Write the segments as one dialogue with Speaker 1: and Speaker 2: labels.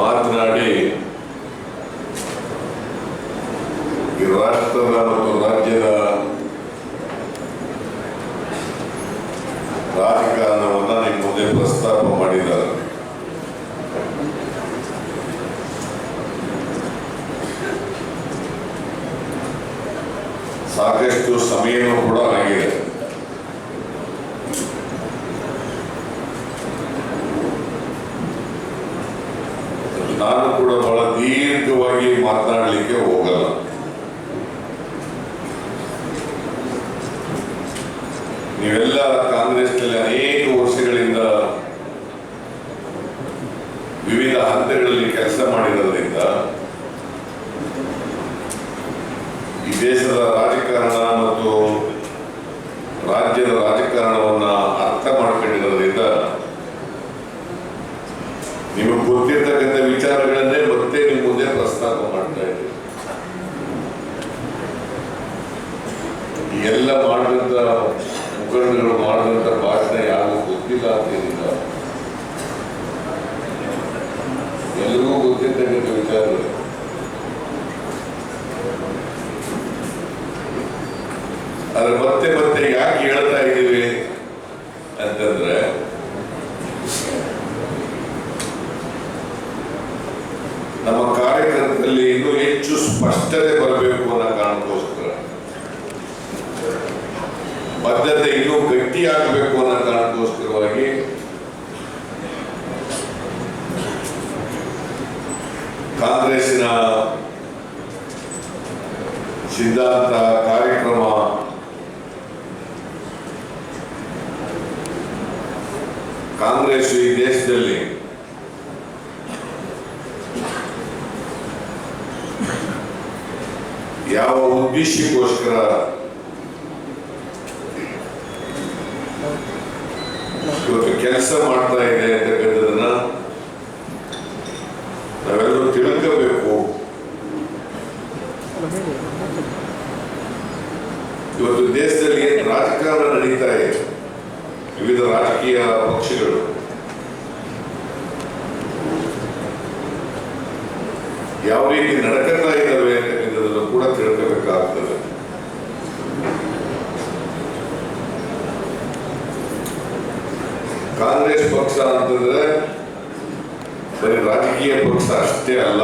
Speaker 1: ಮಾತನಾಡಿ ಈ ರಾಷ್ಟ್ರದ ಮತ್ತು ರಾಜ್ಯದ ರಾಜಕಾರಣವನ್ನ ನಿಮ್ಮ ಮುಂದೆ ಪ್ರಸ್ತಾಪ ಮಾಡಿದ್ದಾರೆ. ಸಾಕಷ್ಟು ಸಮಯನೂ ಕೂಡ ಹಂತಗಳಲ್ಲಿ ಕೆಲಸ ಮಾಡಿರೋದ್ರಿಂದ ಈ ದೇಶದ ರಾಜಕಾರಣ ಮತ್ತು ರಾಜ್ಯದ ರಾಜಕಾರಣವನ್ನ ಅರ್ಥ ಮಾಡ್ಕೊಂಡಿರೋದ್ರಿಂದ ನಿಮಗೆ ಗೊತ್ತಿರ್ತಕ್ಕಂಥ ವಿಚಾರಗಳನ್ನೇ ಮತ್ತೆ ನಿಮ್ಮ ಮುಂದೆ ಪ್ರಸ್ತಾಪ ಮಾಡ್ತಾ ಇದ್ದೀವಿ. ಎಲ್ಲ ಮಾಡಿದಂತ ಮುಖಂಡಗಳು ಮಾಡಿದಂತ ಭಾಷಣ ಯಾರಿಗೂ ಗೊತ್ತಿಲ್ಲ ಅಂತೇನಿಲ್ಲ ಎಲ್ರಿಗೂ ವಿಚಾರ ಆದ್ರೆ ಮತ್ತೆ ಮತ್ತೆ ಯಾಕೆ ಹೇಳ್ತಾ ಇದ್ದೀವಿ ಅಂತಂದ್ರೆ, ನಮ್ಮ ಕಾರ್ಯಕ್ರಮದಲ್ಲಿ ಇನ್ನೂ ಹೆಚ್ಚು ಸ್ಪಷ್ಟತೆ ಬರಬೇಕು ಅನ್ನೋ ಕಾರಣಕ್ಕೋಸ್ಕರ. ಬದ್ಧತೆ ಇನ್ನೂ ಗಟ್ಟಿಯಾಗಬೇಕು ಅನ್ನೋ ಕಾರಣಕ್ಕೋಸ್ಕರವಾಗಿ ಕಾಂಗ್ರೆಸ್ಸಿನ ಸಿದ್ಧಾಂತ ಕಾರ್ಯಕ್ರಮ. ಕಾಂಗ್ರೆಸ್ ಈ ದೇಶದಲ್ಲಿ ಯಾವ ಉದ್ದೇಶಕ್ಕೋಸ್ಕರ ಇವತ್ತು ಕೆಲಸ ಮಾಡ್ತಾ ಇದೆ ಅಂತಕ್ಕಂಥದನ್ನ ನಾವೆಲ್ಲರೂ ತಿಳ್ಕೋಬೇಕು ಇವತ್ತು ದೇಶದಲ್ಲಿ ಏನು ರಾಜಕಾರಣ ನಡೀತಾ ಇದೆ. ವಿವಿಧ ರಾಜಕೀಯ ಪಕ್ಷಗಳು. ಯಾವ ರೀತಿ ನಡಕತ್ತಾ ಇದ್ದಾವೆ ಎನ್ನುವುದನ್ನು ಕೂಡ ತಿಳ್ಕೋಬೇಕಾಗ್ತದೆ. ಕಾಂಗ್ರೆಸ್ ಪಕ್ಷ ಅಂತಂದ್ರೆ ಬರೀ ರಾಜಕೀಯ ಪಕ್ಷ ಅಷ್ಟೇ ಅಲ್ಲ.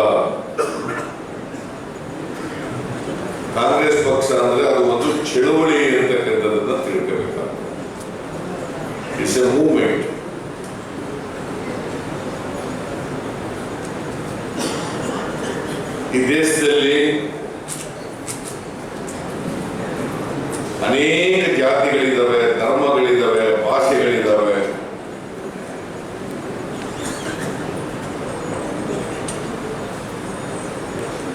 Speaker 1: ಕಾಂಗ್ರೆಸ್ ಪಕ್ಷ ಅಂದ್ರೆ ಚಳುವಳಿ ಇರತಕ್ಕಂಥದ್ದನ್ನ ತಿಳ್ಕೋಬೇಕಾಗ್ತದೆ. ಇಟ್ಸ್ ಎ ಮೂವ್ಮೆಂಟ್ ಈ ದೇಶದಲ್ಲಿ ಅನೇಕ ಜಾತಿಗಳಿದ್ದಾವೆ ಧರ್ಮಗಳಿದ್ದಾವೆ ಭಾಷೆಗಳಿದ್ದಾವೆ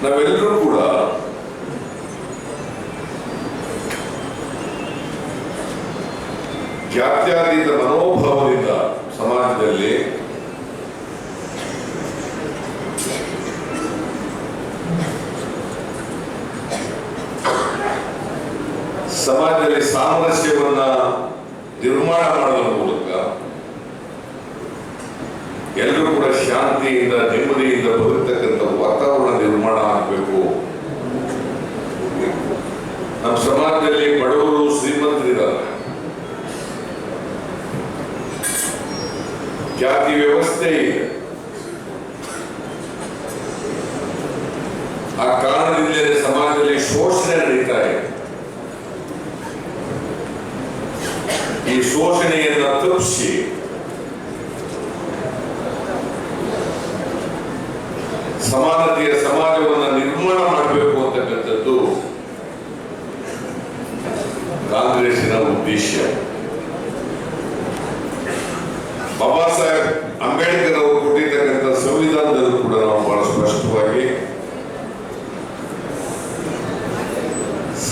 Speaker 1: ನಾವೆಲ್ಲರೂ ಕೂಡ ಜಾತ್ಯಾತೀತ ಮನೋಭಾವದಿಂದ ಸಮಾಜದಲ್ಲಿ ಸಮಾಜದಲ್ಲಿ ಸಾಮರಸ್ಯವನ್ನ ನಿರ್ಮಾಣ ಮಾಡುವ ಮೂಲಕ ಎಲ್ಲರೂ ಕೂಡ ಶಾಂತಿಯಿಂದ ನೆಮ್ಮದಿಯಿಂದ ಬದುಕ್ತಕ್ಕಂಥ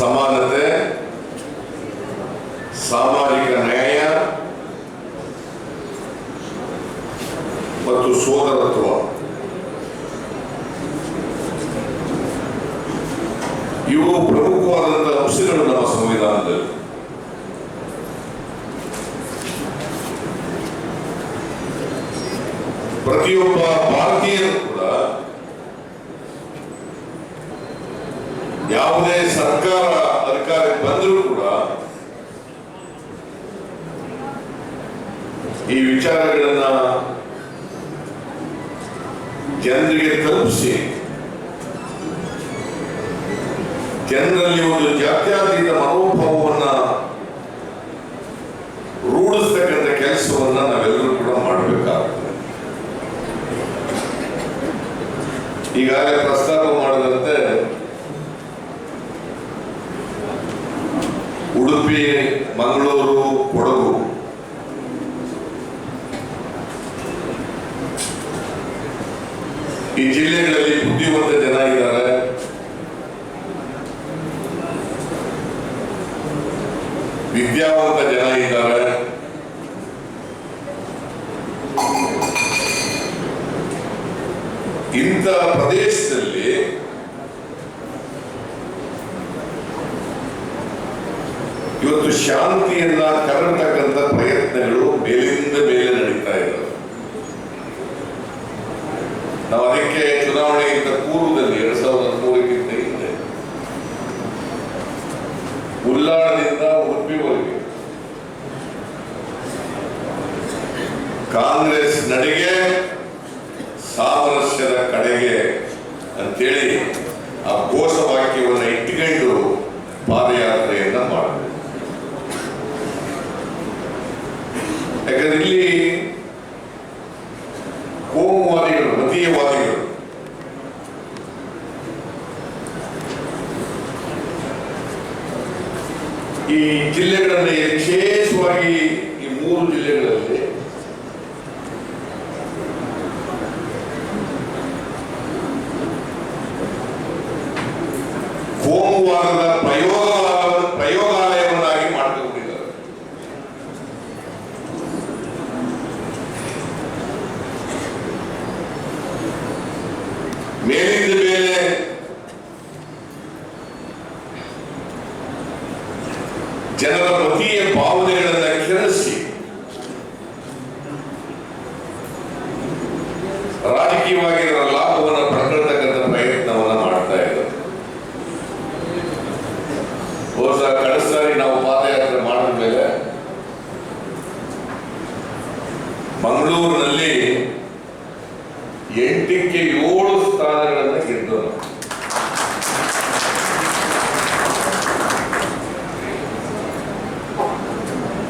Speaker 1: சமாதானத்தை ಜನರಲ್ಲಿ ಒಂದು ಜಾತ್ಯಾತೀತ ಮನೋಭಾವವನ್ನ ರೂಢಿಸ್ತಕ್ಕಂಥ ಕೆಲಸವನ್ನ ನಾವೆಲ್ಲರೂ ಕೂಡ ಮಾಡಬೇಕಾಗುತ್ತೆ. ಈಗಾಗಲೇ ಪ್ರಸ್ತಾಪ ಮಾಡಿದಂತೆ ಉಡುಪಿ, ಮಂಗಳೂರು, ಕೊಡಗು. ಈ ಜಿಲ್ಲೆಗಳಲ್ಲಿ ಬುದ್ಧಿವಂತ ಜನ ಇದ್ದಾರೆ. ವಿದ್ಯಾವಂತ ಜನ ಇದ್ದಾರೆ. ಇಂತ ಪ್ರದೇಶದಲ್ಲಿ ಇವತ್ತು ಶಾಂತಿಯನ್ನ ಕರತಕ್ಕಂಥ ಪ್ರಯತ್ನಗಳು ಮೇಲಿಂದ ಮೇಲೆ ನಡೀತಾ ಇದ್ದಾವೆ. ನಾವು ಅದಕ್ಕೆ ಚುನಾವಣೆಗಿಂತ ಪೂರ್ವದಲ್ಲಿ ಎರಡ್ ಸಾವಿರದ ಮೂರಕ್ಕಿಂತ ಹಿಂದೆ ಉಲ್ಲಾಳದಿಂದ ಕಾಂಗ್ರೆಸ್ ನಡೆಗೆ ಸಾಮರಸ್ಯದ ಕಡೆಗೆ ಅಂತೇಳಿ ಆ ಘೋಷವಾಕ್ಯವನ್ನು ಇಟ್ಟುಕೊಂಡು ಪಾದಯಾತ್ರೆಯನ್ನ ಮಾಡಬೇಕು. ಯಾಕಂದ್ರೆ ಇಲ್ಲಿ ಈ ಜಿಲ್ಲೆಗಳಲ್ಲಿ ವಿಶೇಷವಾಗಿ ಈ ಮೂರು ಜಿಲ್ಲೆಗಳಲ್ಲಿ ಬಹುಶಃ ಕಳೆದ ನಾವು ಪಾದಯಾತ್ರೆ ಮಾಡಿದ ಮೇಲೆ ಮಂಗಳೂರಿನಲ್ಲಿ ಎಂಟಕ್ಕೆ ಏಳು ಸ್ಥಾನಗಳನ್ನು ಗೆದ್ದನು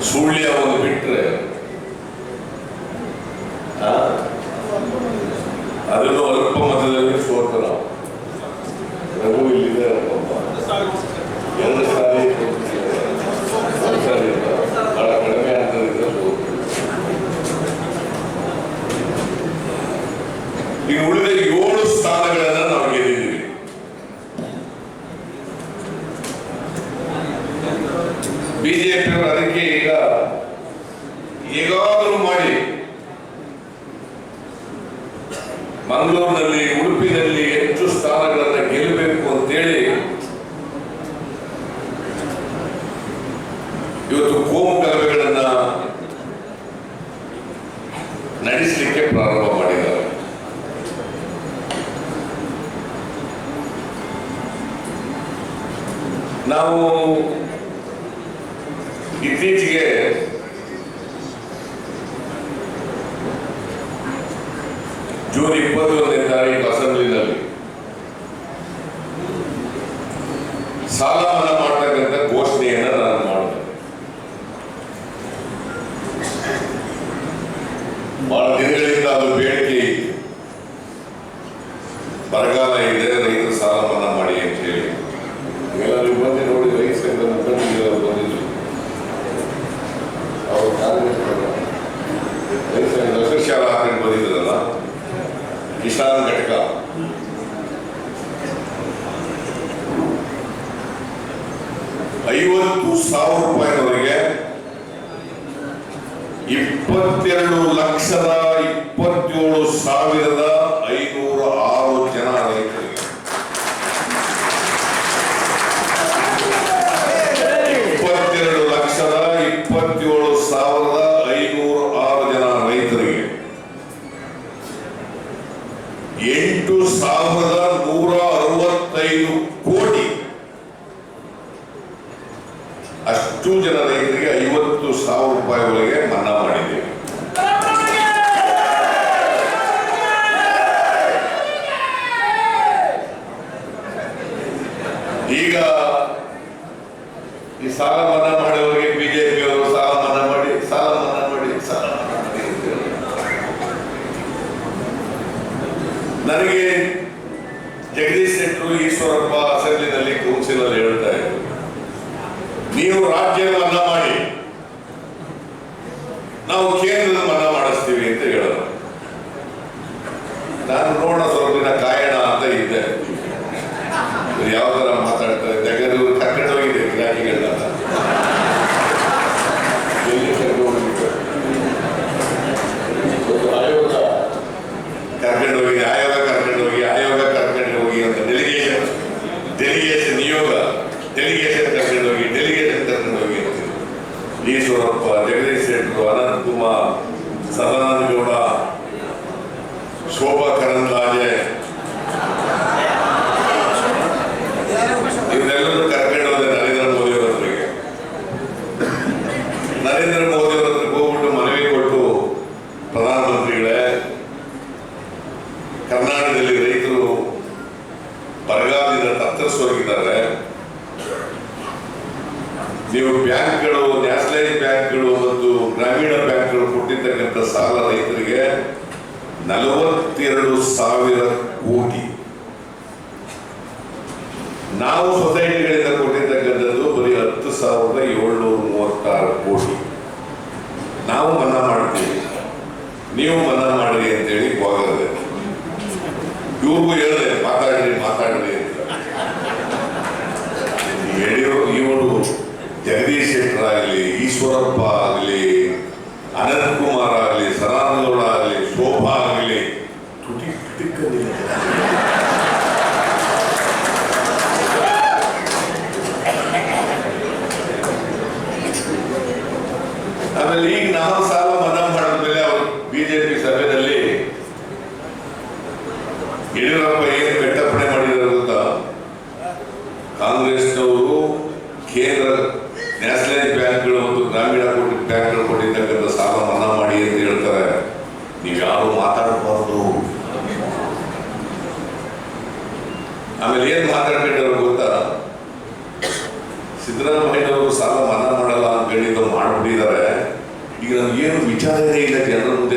Speaker 1: ಸುಳ್ಯ ಬಿಟ್ರೆ ಆ, ಅದನ್ನು ಅಲ್ಪ ಮತದಲ್ಲಿ ಸೋತ ನಾವು ರಘು ಇಲ್ಲಿದೆ ಪಾಪ. ಎರಡು ಸಾರಿ ಸೋತಿದ್ದಾರೆ. ಒಂದು ಸಾರಿ ಅಲ್ಲ, ಬಹಳ ಕಡಿಮೆ ಅಂತರದಿಂದ ಸೋತರು. ಈಗ ಉಳಿದ ಏಳು ಸ್ಥಾನಗಳನ್ನ ನಾವು ಗೆದ್ದಿದ್ದೀವಿ ಬಿಜೆಪಿ ಅದಕ್ಕೆ ಈಗ ಹೇಗಾದರೂ ಮಾಡಿ ಮಂಗಳೂರಿನಲ್ಲಿ, ಉಡುಪಿನಲ್ಲಿ ಹೆಚ್ಚು ಸ್ಥಾನಗಳನ್ನು ಗೆಲ್ಲಬೇಕು ಅಂತೇಳಿ ಇವತ್ತು ಕೋಮು ಗಲಭೆಗಳನ್ನ ನಡೆಸಲಿಕ್ಕೆ ಪ್ರಾರಂಭ ಮಾಡಿದ್ದಾರೆ. ನಾವು ಇತ್ತೀಚೆಗೆ ಜೂನ್ ಇಪ್ಪತ್ತೊಂದನೇ ತಾರೀಕು ಅಸೆಂಬ್ಲಿನಲ್ಲಿ. ಸಾಲ ಮನ್ನಾ ನಾವು ಕೇಂದ್ರದ ಕುಮಾರ್ ಆಗಲಿ ಸದಾನಗೌಡ ಆಗಲಿ ಶೋಭಾ ಆಗಲಿ ತುಟಿ ಟಿಕ್ಕಲಿಲ್ಲ ಆಮೇಲೆ ಈಗ ನಾವು ಸಾಲ ಆಮೇಲೆ ಏನ್ ಮಾತಾಡ್ಕೊಂಡವ್ರು ಗೊತ್ತಾ? ಸಿದ್ದರಾಮಯ್ಯನವರು ಸಾಲ ಮನ್ನಾ ಮಾಡಲ್ಲ ಅಂತ ಹೇಳಿ ಮಾಡ್ಬಿಟ್ಟಿದ್ದಾರೆ. ಈಗ ನಮ್ಗೇನು ವಿಚಾರನೇ ಇಲ್ಲ ಜನರು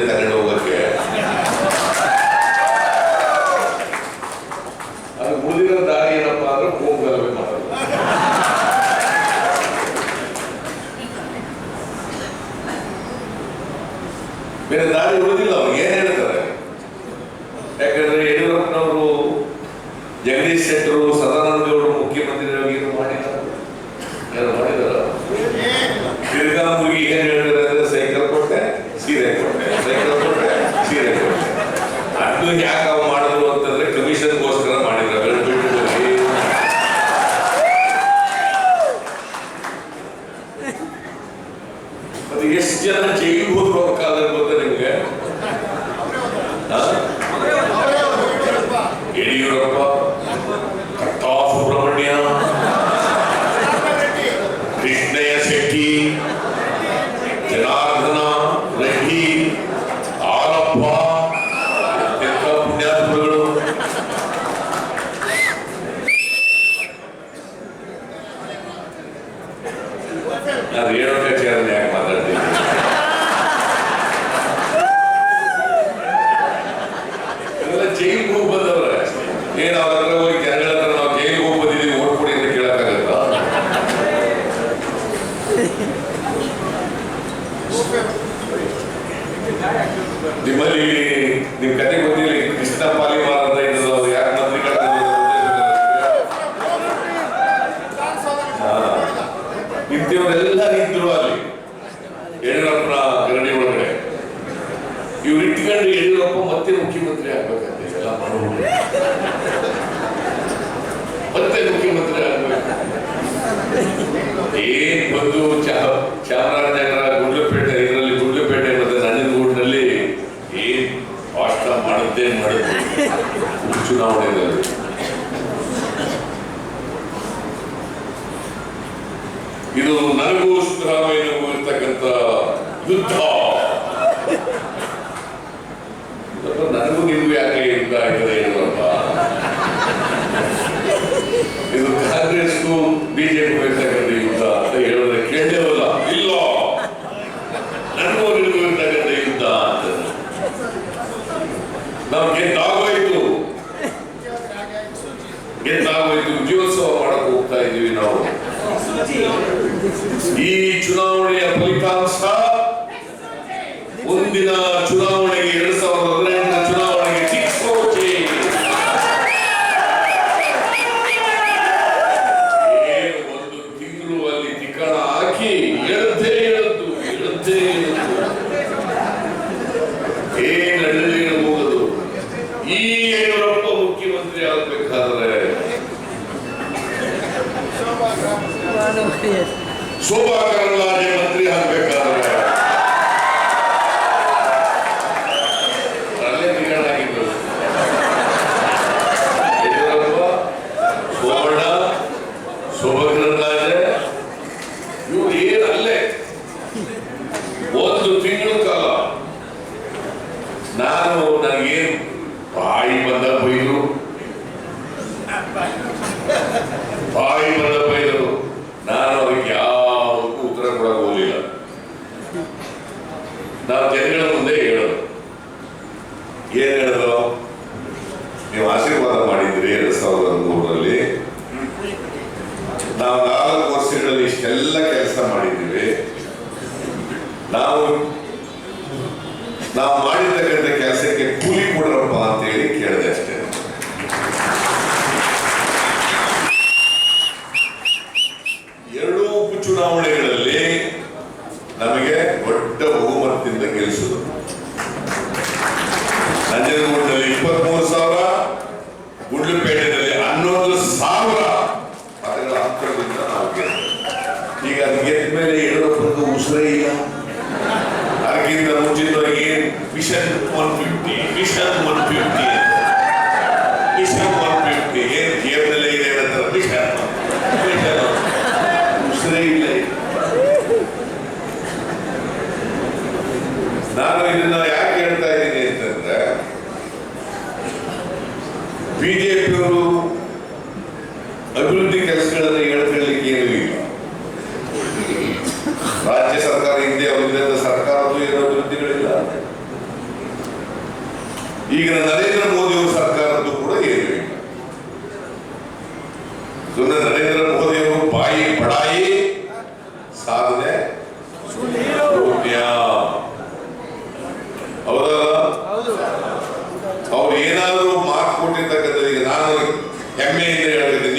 Speaker 1: ಯಡಿಯೂರಪ್ಪ ಮುಖ್ಯಮಂತ್ರಿ ಆಗಬೇಕಾದ್ರೆ? ಶೋಭಾ ಕರಂದ್ಲಾಜೆ ಮಂತ್ರಿ ಆಗ್ಬೇಕಾದ್ರೆ? ಮಾಡಿದೆ ಎರಡ್ ಸಾವಿರದ ಮೂರರಲ್ಲಿ ನಾವು ನಾಲ್ಕು ವರ್ಷಗಳಲ್ಲಿ ಇಷ್ಟೆಲ್ಲ ಕೆಲಸ ಮಾಡಿದ್ದೀವಿ. ನಾವು ನಾವು ಮಾಡಿರ್ತಕ್ಕಂಥ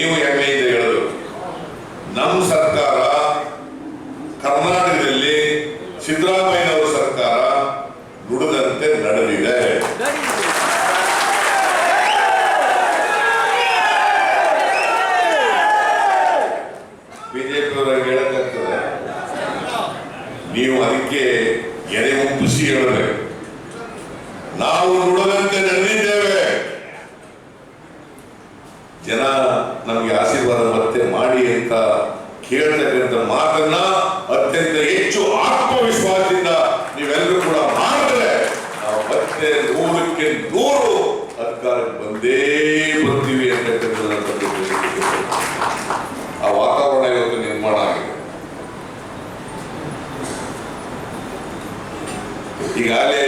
Speaker 1: ನೀವು ಹೆಮ್ಮೆಯಿಂದ ಹೇಳಬೇಕು ನಮ್ಮ investigarle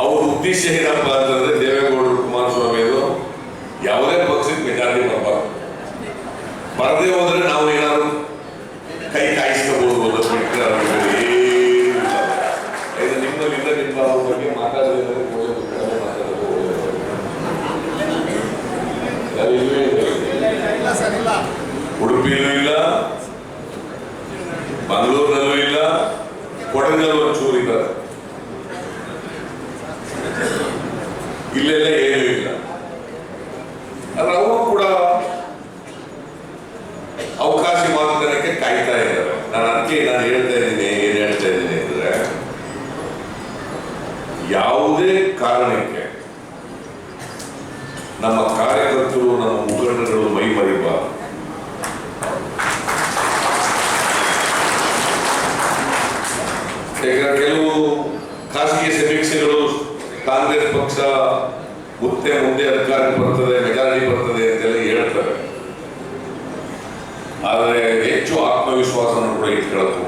Speaker 1: ಅವ್ರ ಉದ್ದೇಶ ಏನಪ್ಪ ಅಂತಂದ್ರೆ ದೇವೇಗೌಡರು ಕುಮಾರಸ್ವಾಮಿ ಅವರು ಯಾವುದೇ ಪಕ್ಷಕ್ಕೆ ಮೆಜಾರಿಟಿ ಬರಬಾರ್ದು. ಬರದೇ ಹೋದ್ರೆ ನಾವು ಏನಾದ್ರು ಕೈ ಕಾಯಿಸ್ಕೋಬಹುದು ಇದು ನಿಮ್ಮಲ್ಲಿಂದ ನಿಮ್ಮ ಅವ್ರ ಬಗ್ಗೆ ಮಾತಾಡೋದ್ರೆ ಉಡುಪಿಯಲ್ಲೂ ಇಲ್ಲ ಬಂಗಳೂರಿನಲ್ಲೂ ಇಲ್ಲ ಕೊಡಗಲ್ಲೂ ಇಲ್ಲೆಲ್ಲ ಏನೂ ಇಲ್ಲ. ಆದ್ರೆ ಅವರು ಕೂಡ ಅವಕಾಶ ಮಾತುಕತೆಗೆ ಕಾಯ್ತಾ ಇದ್ದಾರೆ. ನಾನು ಅದಕ್ಕೆ ನಾನು ಹೇಳ್ತಾ ಇದ್ದೀನಿ, ಏನು ಹೇಳ್ತಾ ಇದ್ದೀನಿ ಅಂದ್ರೆ, ಯಾವುದೇ ಕಾರಣಕ್ಕೆ ನಮ್ಮ ಕಾರ್ಯಕರ್ತರು, ನಮ್ಮ ಮುಖಂಡರುಗಳು ಮೈ ಮರಿಬಾರದು. ಕೆಲವು ಖಾಸಗಿ ಸಮೀಕ್ಷೆಗಳು, ಕಾಂಗ್ರೆಸ್ ಪಕ್ಷ ಮುತ್ತೆ ಮುಂದೆ ಅಧಿಕಾರಿ ಬರ್ತದೆ, ಮೆಜಾರಿಟಿ ಬರ್ತದೆ ಅಂತೆಲ್ಲ ಹೇಳ್ತಾರೆ. ಆದರೆ ಹೆಚ್ಚು ಆತ್ಮವಿಶ್ವಾಸವನ್ನು ಕೂಡ ಇಟ್ಕೊಳ್ಳೋದು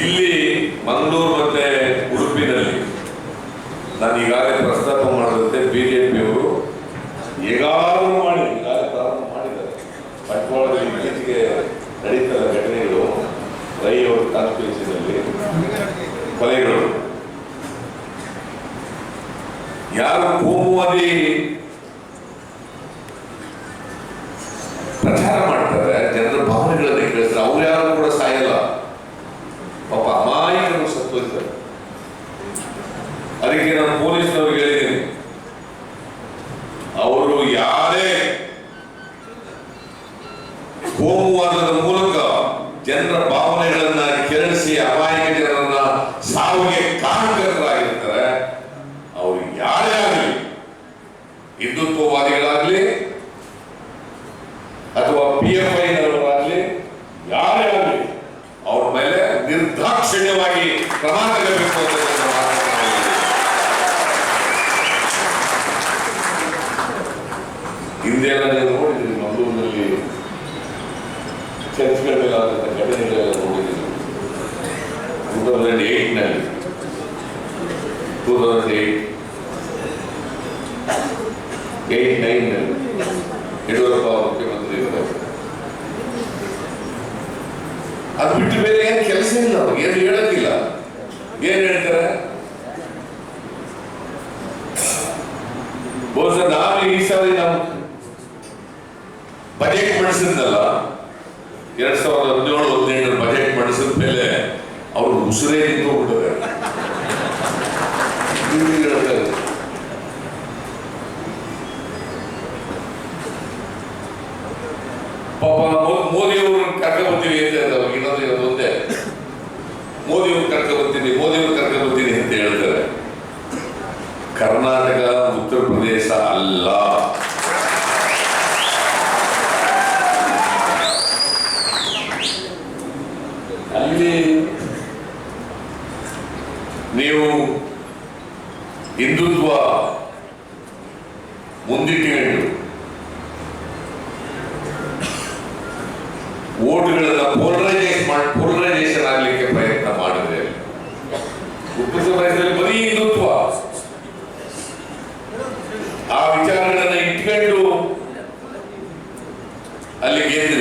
Speaker 1: ಇಲ್ಲಿ ಮಂಗಳೂರು ಮತ್ತೆ ಉಡುಪಿನಲ್ಲಿ ನಾನು ಈಗಾಗಲೇ ಪ್ರಸ್ತಾಪ ಮಾಡಿದಂತೆ ಬಿಜೆಪಿಯವರು ಈಗಾಗಲೂ ಮಾಡಿ, ಈಗಾಗಲೇ ಪ್ರಾರಂಭ ಮಾಡಿದ್ದಾರೆ. ಬಂಟ್ವಾಳದಲ್ಲಿ ಇತ್ತೀಚೆಗೆ ನಡೀತಾರೆ ಘಟನೆಗಳು ರೈ ಅವರು ಕಾನ್ಫರೆನ್ಸಿನಲ್ಲಿ ಕೊಲೆಗಳು. ಯಾರು ಕೋಮುವಾದಿ ಕೊಡ್ತೀವಿ ಆ ವಿಚಾರಗಳನ್ನ ಇಟ್ಕೊಂಡು ಅಲ್ಲಿ ಗೆದ್ದ